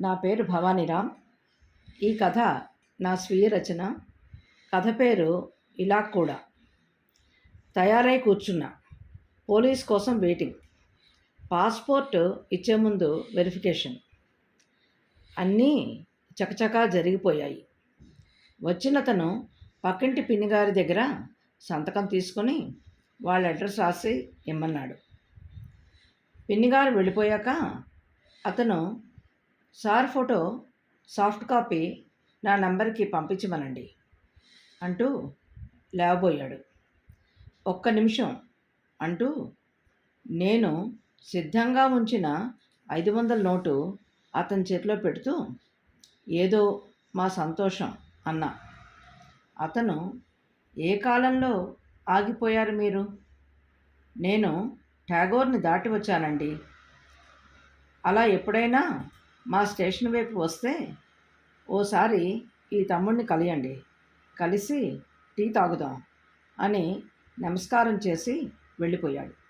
నా పేరు భవానీరామ్ ఈ కథ నా స్వీయ రచన. కథ పేరు ఇలా కూడా. తయారై కూర్చున్నా. పోలీస్ కోసం వెయిటింగ్. పాస్పోర్ట్ ఇచ్చే ముందు వెరిఫికేషన్. అన్నీ చకచకా జరిగిపోయాయి. వచ్చినతను పక్కింటి పిన్నిగారి దగ్గర సంతకం తీసుకొని వాళ్ళ అడ్రస్ రాసి ఇమ్మన్నాడు. పిన్నిగారు వెళ్ళిపోయాక అతను సార్ ఫోటో సాఫ్ట్ కాపీ నా నంబర్కి పంపించమనండి అంటూ లేవబోయాడు. ఒక్క నిమిషం అంటూ నేను సిద్ధంగా ఉంచిన ఐదు వందల నోటు అతని చేతిలో పెడుతూ ఏదో మా సంతోషం అన్నా. అతను ఏ కాలంలో ఆగిపోయారు మీరు? నేను ట్యాగోర్ని దాటి వచ్చానండి. అలా ఎప్పుడైనా మా స్టేషన్ వైపు వస్తే ఓసారి ఈ తమ్ముడిని కలియండి. కలిసి టీ తాగుదాం అని నమస్కారం చేసి వెళ్ళిపోయాడు.